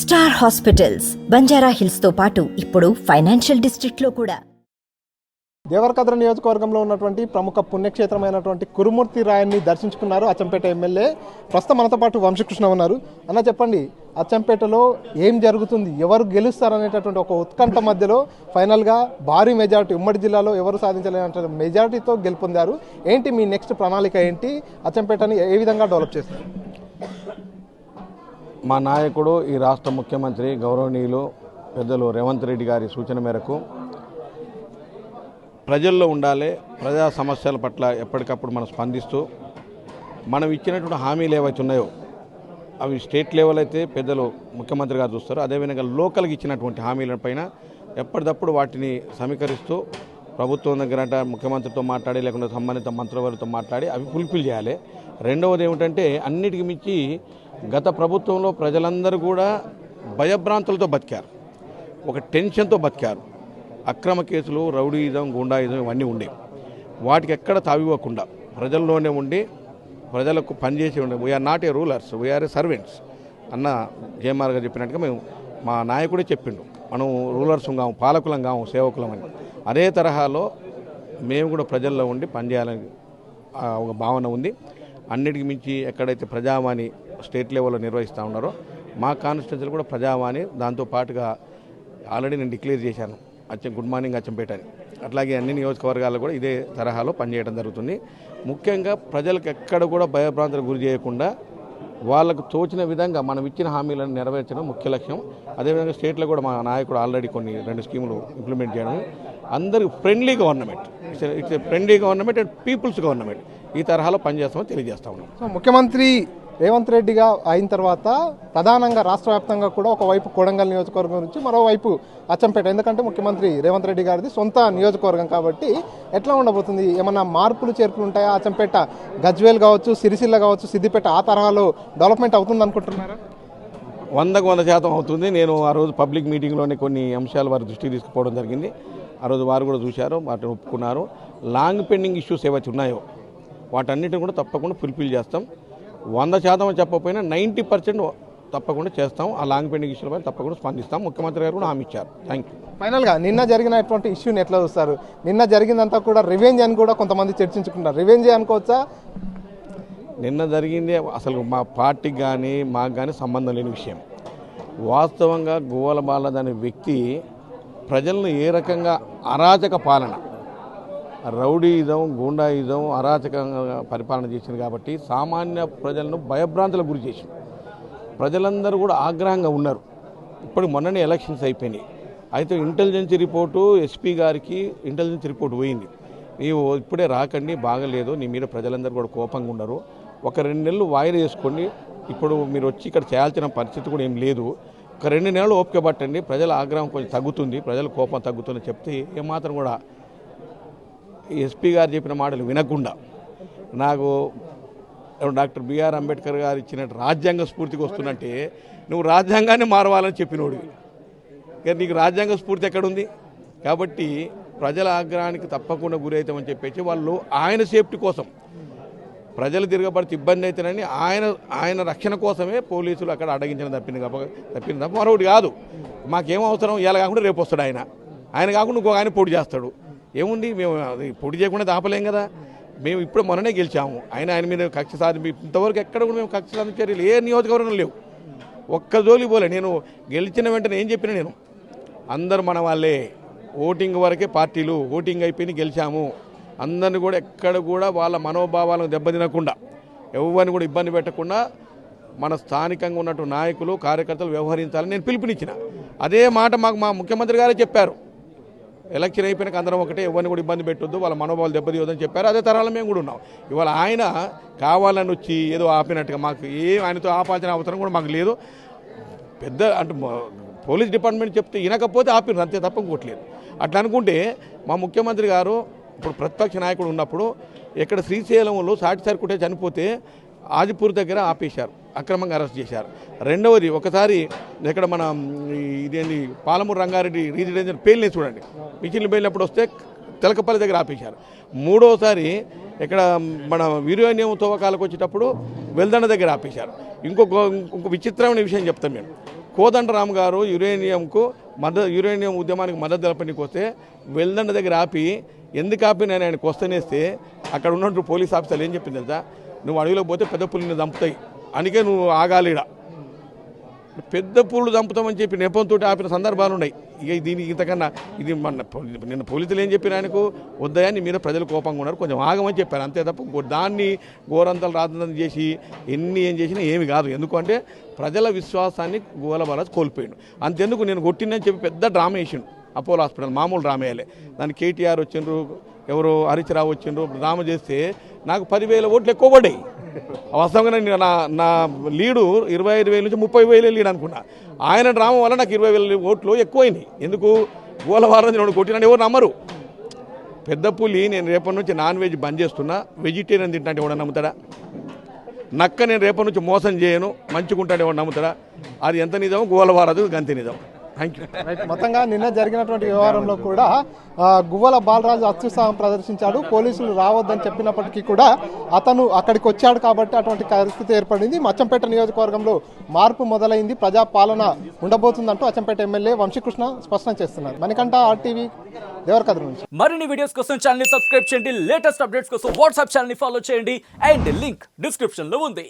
Star hospitals Banjara హిల్స్తో పాటు ఇప్పుడు financial డిస్ట్రిక్ట్లో కూడా. దేవరకద్ర నియోజకవర్గంలో ఉన్నటువంటి ప్రముఖ పుణ్యక్షేత్రమైనటువంటి కురుమూర్తి రాయన్ని దర్శించుకున్నారు అచ్చంపేట ఎమ్మెల్యే. ప్రస్తుతం మనతో పాటు వంశకృష్ణ ఉన్నారు. అన్న చెప్పండి అచ్చంపేటలో ఏం జరుగుతుంది? ఎవరు గెలుస్తారనేటటువంటి ఒక ఉత్కంఠ మధ్యలో ఫైనల్గా భారీ మెజారిటీ ఉమ్మడి జిల్లాలో ఎవరు సాధించలేనటువంటి మెజారిటీతో గెలుపొందారు. ఏంటి మీ నెక్స్ట్ ప్రణాళిక ఏంటి? అచ్చంపేటని ఏ విధంగా డెవలప్ చేస్తారు? మా నాయకుడు ఈ రాష్ట్ర ముఖ్యమంత్రి గౌరవనీయులు పెద్దలు రేవంత్ రెడ్డి గారి సూచన మేరకు ప్రజల్లో ఉండాలి ప్రజా సమస్యల పట్ల ఎప్పటికప్పుడు మనం స్పందిస్తూ మనం ఇచ్చినటువంటి హామీలు ఏవైతే ఉన్నాయో అవి స్టేట్ లెవెల్ అయితే పెద్దలు ముఖ్యమంత్రి గారు చూస్తారు. అదేవిధంగా లోకల్కి ఇచ్చినటువంటి హామీలపైన ఎప్పటికప్పుడు వాటిని సమీకరిస్తూ ప్రభుత్వం దగ్గర ముఖ్యమంత్రితో మాట్లాడి లేకుంటే సంబంధిత మంత్రివారితో మాట్లాడి అవి ఫుల్ఫిల్ చేయాలి. రెండవది ఏమిటంటే అన్నిటికి మించి గత ప్రభుత్వంలో ప్రజలందరూ కూడా భయభ్రాంతులతో బతికారు. ఒక టెన్షన్తో బతికారు. అక్రమ కేసులు రౌడీయిజం గుండాయిజం ఇవన్నీ ఉండేవి వాటికి ఎక్కడ తావివ్వకుండా ప్రజల్లోనే ఉండి ప్రజలకు పనిచేసి ఉండే. We are not a rulers we are a servants అన్న జయమార్ గారు చెప్పినట్టుగా మేము మా నాయకుడే చెప్పిండు. మనం రూలర్స్ కాము పాలకులం కాము సేవకులం అని. అదే తరహాలో మేము కూడా ప్రజల్లో ఉండి పనిచేయాలని ఒక భావన ఉంది. అన్నిటికి మించి ఎక్కడైతే ప్రజావాణి స్టేట్ లెవెల్లో నిర్వహిస్తూ ఉన్నారో మా కాన్స్టిట్యున్సీలు కూడా ప్రజావాణి దాంతో పాటుగా ఆల్రెడీ నేను డిక్లేర్ చేశాను అచ్చం గుడ్ మార్నింగ్ అచ్చంపేట అని. అట్లాగే అన్ని నియోజకవర్గాల్లో కూడా ఇదే తరహాలో పనిచేయడం జరుగుతుంది. ముఖ్యంగా ప్రజలకు ఎక్కడ కూడా భయభ్రాంతులకు గురి చేయకుండా వాళ్ళకు తోచిన విధంగా మనం ఇచ్చిన హామీలను నెరవేర్చడం ముఖ్య లక్ష్యం. అదేవిధంగా స్టేట్లో కూడా మా నాయకుడు ఆల్రెడీ కొన్ని రెండు స్కీములు ఇంప్లిమెంట్ చేయడం. అందరికి friendly government it's it's friendly government and people's government ఈ తరహాలో పనిచేస్తామని తెలియజేస్తా ఉన్నాం. సో ముఖ్యమంత్రి రేవంత్ రెడ్డిగా అయిన తర్వాత ప్రధానంగా రాష్ట్ర వ్యాప్తంగా కూడా ఒకవైపు కొడంగల్ నియోజకవర్గం నుంచి మరోవైపు అచ్చంపేట ఎందుకంటే ముఖ్యమంత్రి రేవంత్ రెడ్డి గారిది సొంత నియోజకవర్గం కాబట్టి ఎట్లా ఉండబోతుంది? ఏమన్నా మార్పులు చేర్పులు ఉంటాయా అచ్చంపేట గజ్వేల్ కావచ్చు సిరిసిల్ల కావచ్చు సిద్దిపేట ఆ తరహాలో డెవలప్మెంట్ అవుతుంది అనుకుంటున్నారా? వందకు వంద శాతం అవుతుంది. నేను ఆ రోజు పబ్లిక్ మీటింగ్లోనే కొన్ని అంశాలు వారి దృష్టికి తీసుకుపోవడం జరిగింది. ఆ రోజు వారు కూడా చూశారు వాటిని ఒప్పుకున్నారు. లాంగ్ పెండింగ్ ఇష్యూస్ ఏవైతే ఉన్నాయో వాటన్నిటిని కూడా తప్పకుండా ఫుల్ఫిల్ చేస్తాం. వంద శాతం చెప్పకపోయినా నైంటీ పర్సెంట్ తప్పకుండా చేస్తాం. ఆ లాంగ్ పెండింగ్ ఇష్యూలపై తప్పకుండా స్పందిస్తాం. ముఖ్యమంత్రి గారు కూడా హామీ ఇచ్చారు. థ్యాంక్ యూ ఫైనల్గా నిన్న జరిగినటువంటి ఇష్యూని ఎట్లా చూస్తారు? నిన్న జరిగిందంతా కూడా రివెంజ్ అని కూడా కొంతమంది చర్చించుకుంటారు. రివెంజ్ అనుకోవచ్చా? నిన్న జరిగింది అసలు మా పార్టీకి కానీ మాకు కానీ సంబంధం లేని విషయం. వాస్తవంగా గోవల బాలద్ అనే వ్యక్తి ప్రజలను ఏ రకంగా అరాచక పాలన రౌడీయిజం గూండాయిజం అరాచకంగా పరిపాలన చేసింది కాబట్టి సామాన్య ప్రజలను భయభ్రాంతులకు గురి చేసింది. ప్రజలందరూ కూడా ఆగ్రహంగా ఉన్నారు. ఇప్పుడు మొన్ననే ఎలక్షన్స్ అయిపోయినాయి. అయితే ఇంటెలిజెన్స్ రిపోర్టు ఎస్పీ గారికి ఇంటెలిజెన్స్ రిపోర్ట్ పోయింది. నీవు ఇప్పుడే రాకండి బాగలేదు నీ మీద ప్రజలందరూ కూడా కోపంగా ఉన్నారు. ఒక రెండు నెలలు వాయిదా చేసుకోండి ఇప్పుడు మీరు వచ్చి ఇక్కడ చేయాల్సిన పరిస్థితి కూడా ఏం లేదు. ఒక రెండు నెలలు ఓపిక పట్టండి. ప్రజల ఆగ్రహం కొంచెం తగ్గుతుంది ప్రజల కోపం తగ్గుతుంది చెప్తే ఏమాత్రం కూడా ఎస్పీ గారు చెప్పిన మాటలు వినకుండా నాకు డాక్టర్ బిఆర్ అంబేద్కర్ గారు ఇచ్చిన రాజ్యాంగ స్ఫూర్తికి వస్తున్నట్టే నువ్వు రాజ్యాంగాన్ని మారవాలని చెప్పినోడు. ఇక నీకు రాజ్యాంగ స్ఫూర్తి ఎక్కడుంది? కాబట్టి ప్రజల ఆగ్రహానికి తప్పకుండా గురవుతామని చెప్పేసి వాళ్ళు ఆయన సేఫ్టీ కోసం ప్రజలు తిరగబడితే ఇబ్బంది అవుతారని ఆయన ఆయన రక్షణ కోసమే పోలీసులు అక్కడ అడగించిన తప్పింది తప్ప తప్పింది తప్ప మరొకటి కాదు. మాకేం అవసరం? ఇలా కాకుండా రేపు వస్తాడు ఆయన. ఆయన కాకుండా ఇంకొక ఆయన పొడి చేస్తాడు. ఏముంది మేము అది పొడి చేయకుండా దాపలేం కదా. మేము ఇప్పుడు మొన్ననే గెలిచాము. ఆయన ఆయన మీద కక్ష సాధింపు ఇంతవరకు ఎక్కడ కూడా మేము కక్ష సాధించే చర్యలు ఏ నియోజకవర్గం లేవు. ఒక్క జోలి పోలే. నేను గెలిచిన వెంటనే ఏం చెప్పిన నేను? అందరు మన వాళ్ళే. ఓటింగ్ వరకే పార్టీలు ఓటింగ్ అయిపోయి గెలిచాము. అందరిని కూడా ఎక్కడ కూడా వాళ్ళ మనోభావాలను దెబ్బతినకుండా ఎవరిని కూడా ఇబ్బంది పెట్టకుండా మన స్థానికంగా ఉన్నట్టు నాయకులు కార్యకర్తలు వ్యవహరించాలని నేను పిలుపునిచ్చిన. అదే మాట మాకు మా ముఖ్యమంత్రి గారే చెప్పారు. ఎలక్షన్ అయిపోయినాక అందరం ఒకటే ఎవరిని కూడా ఇబ్బంది పెట్టొద్దు వాళ్ళ మనోభావాలు దెబ్బతీయొద్దని చెప్పారు. అదే తరాలు మేము కూడా ఉన్నాం. ఇవాళ ఆయన కావాలని వచ్చి ఏదో ఆపినట్టుగా మాకు ఏ ఆయనతో ఆపాల్సిన అవసరం కూడా మాకు లేదు. పెద్ద అంటే పోలీస్ డిపార్ట్మెంట్ చెప్తే వినకపోతే ఆపిరు అంతే తప్ప ఇంకోట్లేదు అట్లా అనుకుంటే మా ముఖ్యమంత్రి గారు ఇప్పుడు ప్రతిపక్ష నాయకుడు ఉన్నప్పుడు ఇక్కడ శ్రీశైలంలో సాటి సరుకుంటే చనిపోతే ఆదిపూర్ దగ్గర ఆపేశారు. అక్రమంగా అరెస్ట్ చేశారు. రెండవది ఒకసారి ఇక్కడ మన ఇదేంటి పాలమూరు రంగారెడ్డి రీజిడెన్షియల్ పేలిని చూడండి. మిషన్లు పేలినప్పుడు వస్తే తెలకపల్లి దగ్గర ఆపేశారు. మూడోసారి ఇక్కడ మన వీరోన్యం తవ్వకాలకు వచ్చేటప్పుడు వెల్దండ దగ్గర ఆపేశారు. ఇంకొక ఇంకొక విచిత్రమైన విషయం చెప్తాం మేము కోదండరామ్ గారు యురేనియంకు మద్దతు యురేనియం ఉద్యమానికి మద్దతు తెలపడానికి వస్తే వెల్దండ దగ్గర ఆపి ఎందుకు ఆపి నేను ఆయనకు వస్తేనేస్తే అక్కడ ఉన్నట్టు పోలీస్ ఆఫీసర్లు ఏం చెప్పింది తెలుసా? నువ్వు అడవిలోకి పోతే పెద్ద పులిని చంపుతాయి. అందుకే నువ్వు ఆగాలిడ పెద్ద పూలు చంపుతామని చెప్పి నెపంతో ఆపిన సందర్భాలు ఉన్నాయి. ఇక దీనికి ఇంతకన్నా ఇది మన నిన్న పోలీసులు ఏం చెప్పిన ఆయనకు? వద్దయని మీద ప్రజలు కోపంగా ఉన్నారు. కొంచెం ఆగమని చెప్పారు. అంతే తప్ప దాన్ని ఘోరంతలు రాతంతం చేసి ఎన్ని ఏం చేసినా ఏమి కాదు. ఎందుకంటే ప్రజల విశ్వాసాన్ని గోలబరాజ్ కోల్పోయాడు. అంతెందుకు నేను కొట్టిందని చెప్పి పెద్ద డ్రామా వేసిండు. అపోలో హాస్పిటల్ మామూలు డ్రామా వేయలే. దాన్ని కేటీఆర్ వచ్చిండ్రు ఎవరు హరిచరావు వచ్చిండ్రు డ్రామా చేస్తే నాకు పదివేల ఓట్లు ఎక్కువ పడ్డాయి. వాస్తవంగా నేను నా నా లీడు ఇరవై ఐదు వేల నుంచి ముప్పై వేలే లీడ్ అనుకున్నా. ఆయన డ్రామా వల్ల నాకు ఇరవై వేల ఓట్లు ఎక్కువైనాయి. ఎందుకు? గోలవారం నేను కొట్టినని ఎవరు నమ్మరు. పెద్ద పులి నేను రేపటి నుంచి నాన్ వెజ్ బంద్ చేస్తున్నా. వెజిటేరియన్ తింటాంటే ఎవడన్నా నమ్ముతాడా? నక్క నేను రేపటి నుంచి మోసం చేయను. మంచుకుంటాడు ఎవడు నమ్ముతాడా? అది ఎంత నిజమో గోలవారదు గంతి నిజం. థ్యాంక్ యూ రైట్ మొత్తంగా నిన్న జరిగినటువంటి వ్యవహారంలో కూడా గువ్వల బాలరాజు అత్యుత్సాహం ప్రదర్శించాడు. పోలీసులు రావద్దని చెప్పినప్పటికీ కూడా అతను అక్కడికి వచ్చాడు కాబట్టి అటువంటి పరిస్థితి ఏర్పడింది. మచ్చంపేట నియోజకవర్గంలో మార్పు మొదలైంది. ప్రజా పాలన ఉండబోతుందంటూ అచ్చంపేట ఎమ్మెల్యే వంశీకృష్ణ స్పష్టం చేస్తున్నారు. మణికంఠ ఆర్టీవీ దేవరకథ నుంచి. మరిన్ని వీడియోస్ కోసం ఛానల్ని సబ్స్క్రైబ్ చేయండి. లేటెస్ట్ అప్డేట్స్ కోసం వాట్సాప్ ఛానల్ని ఫాలో చేయండి. అండ్ లింక్ డిస్క్రిప్షన్లో ఉంది.